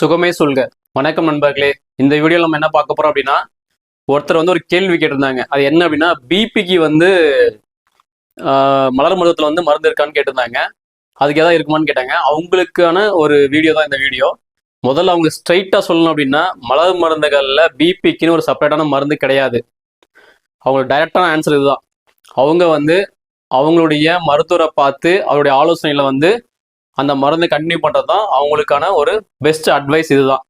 சுகமே சொல்க. வணக்கம் நண்பர்களே. இந்த வீடியோவில் நம்ம என்ன பார்க்க போறோம் அப்படின்னா ஒருத்தர் வந்து ஒரு கேள்வி கேட்டிருந்தாங்க. அது என்ன அப்படின்னா பிபிக்கு வந்து மலர் மருத்துவத்தில் வந்து மருந்து இருக்கான்னு கேட்டிருந்தாங்க. அதுக்கு ஏதாவது இருக்குமான்னு கேட்டாங்க. அவங்களுக்கான ஒரு வீடியோ தான் இந்த வீடியோ முதல்ல அவங்க ஸ்ட்ரைட்டா சொல்லணும் அப்படின்னா மலர் மருந்துகளில் பிபிக்குன்னு ஒரு செப்பரேட்டான மருந்து கிடையாது. அவங்களுக்கு டைரக்டான ஆன்சர் இதுதான். அவங்க வந்து அவங்களுடைய மருத்துவரை பார்த்து அவருடைய ஆலோசனையில் வந்து அந்த மருந்தை கண்டினியூ பண்ணுறது தான் அவங்களுக்கான ஒரு பெஸ்ட் அட்வைஸ் இதுதான்.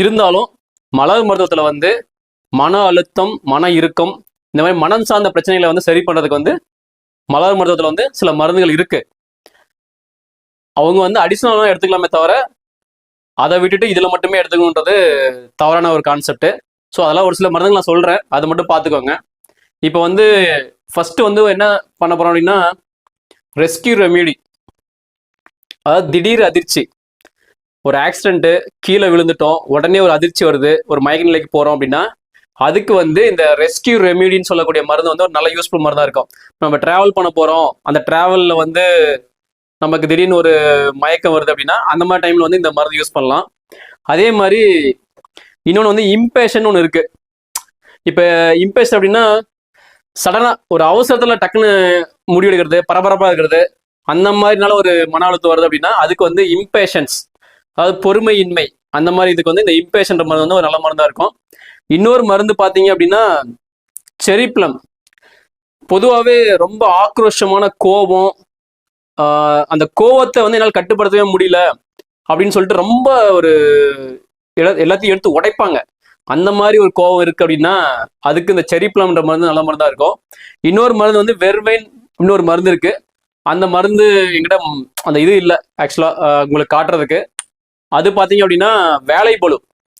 இருந்தாலும் மலர் மருத்துவத்தில் வந்து மன அழுத்தம் மன இறுக்கம் இந்த மாதிரி மனம் சார்ந்த பிரச்சனைகளை வந்து சரி பண்ணுறதுக்கு வந்து மலர் மருத்துவத்தில் வந்து சில மருந்துகள் இருக்கு. அவங்க வந்து அடிஷ்னலாக எடுத்துக்கலாமே தவிர அதை விட்டுட்டு இதில் மட்டுமே எடுத்துக்கணுன்றது தவறான ஒரு கான்செப்ட் ஸோ அதெல்லாம் ஒரு சில மருந்துகள் நான் சொல்கிறேன் அதை மட்டும் பார்த்துக்கோங்க. இப்போ வந்து ஃபஸ்ட்டு வந்து என்ன பண்ண போகிறோம் அப்படின்னா ரெஸ்கியூ ரெமிடி அதாவது திடீர் அதிர்ச்சி. ஒரு ஆக்சிடென்ட் கீழே விழுந்துட்டோம் உடனே ஒரு அதிர்ச்சி வருது ஒரு மயக்க நிலைக்கு போறோம் அப்படின்னா அதுக்கு வந்து இந்த ரெஸ்கியூ ரெமிடின்னு சொல்லக்கூடிய மருந்து வந்து ஒரு நல்ல யூஸ்ஃபுல் மருந்தா இருக்கும். நம்ம டிராவல் பண்ண போறோம் அந்த டிராவல்ல வந்து நமக்கு திடீர்னு ஒரு மயக்கம் வருது அப்படின்னா அந்த மாதிரி டைம்ல வந்து இந்த மருந்து யூஸ் பண்ணலாம். அதே மாதிரி இன்னொன்று வந்து இம்பேஷன் ஒன்று இருக்கு. இப்போ இம்பேஷன் அப்படின்னா சடனாக ஒரு அவசரத்தில் டக்குன்னு முடிவெடுக்கிறது பரபரப்பாக இருக்கிறது அந்த மாதிரினால ஒரு மன அழுத்தம் வருது அப்படின்னா அதுக்கு வந்து இம்பேஷன்ஸ் அதாவது பொறுமையின்மை. அந்த மாதிரி இதுக்கு வந்து இந்த இம்பேஷன்ற மருந்து வந்து ஒரு நல்ல மருந்தாக இருக்கும். இன்னொரு மருந்து பார்த்தீங்க அப்படின்னா செரிப்ளம் பொதுவாகவே ரொம்ப ஆக்ரோஷமான கோபம் அந்த கோவத்தை வந்து என்னால் கட்டுப்படுத்தவே முடியல அப்படின்னு சொல்லிட்டு ரொம்ப ஒரு எல்லாத்தையும் எடுத்து உடைப்பாங்க. அந்த மாதிரி ஒரு கோவம் இருக்கு அப்படின்னா அதுக்கு இந்த செரிப்ளம்ன்ற மருந்து நல்ல மருந்தா இருக்கும். இன்னொரு மருந்து வந்து வெர்வைன் இன்னொரு மருந்து இருக்கு. அந்த மருந்து எங்கிட்ட அந்த இது இல்லை ஆக்சுவலா உங்களுக்கு காட்டுறதுக்கு. அது பார்த்தீங்க அப்படின்னா வேலை பளு.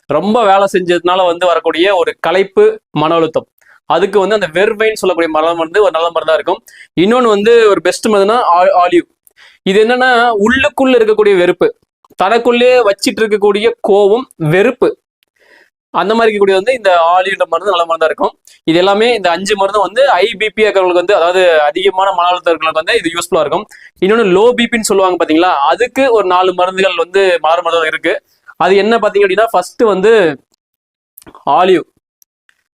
ரொம்ப வேலை செஞ்சதுனால வந்து வரக்கூடிய ஒரு கலைப்பு மன அழுத்தம். அதுக்கு வந்து அந்த வெர்வைன்னு சொல்லக்கூடிய மரம் வந்து ஒரு நல்ல மருந்தா இருக்கும். இன்னொன்று வந்து ஒரு பெஸ்ட் மருந்துனா ஆலிவ். இது என்னன்னா உள்ளுக்குள்ள இருக்கக்கூடிய வெறுப்பு. தனக்குள்ளே வச்சிட்டு இருக்கக்கூடிய கோபம் வெறுப்பு. அந்த மாதிரி இருக்கக்கூடிய வந்து இந்த ஆலிவ்ன்ற மருந்து நல்ல மருந்தா இருக்கும். இது எல்லாமே இந்த அஞ்சு மருந்தும் வந்து ஐபிபி இருக்கிறவங்களுக்கு வந்து அதாவது அதிகமான மன அழுத்தம் இருக்கிறவங்களுக்கு வந்து இது யூஸ்ஃபுல்லா இருக்கும். இன்னொன்று லோ பிபின்னு சொல்லுவாங்க பாத்தீங்களா? அதுக்கு ஒரு நாலு மருந்துகள் வந்து மலர் மருந்து இருக்கு. அது என்ன பாத்தீங்க அப்படின்னா ஃபர்ஸ்ட் வந்து ஆலிவ்.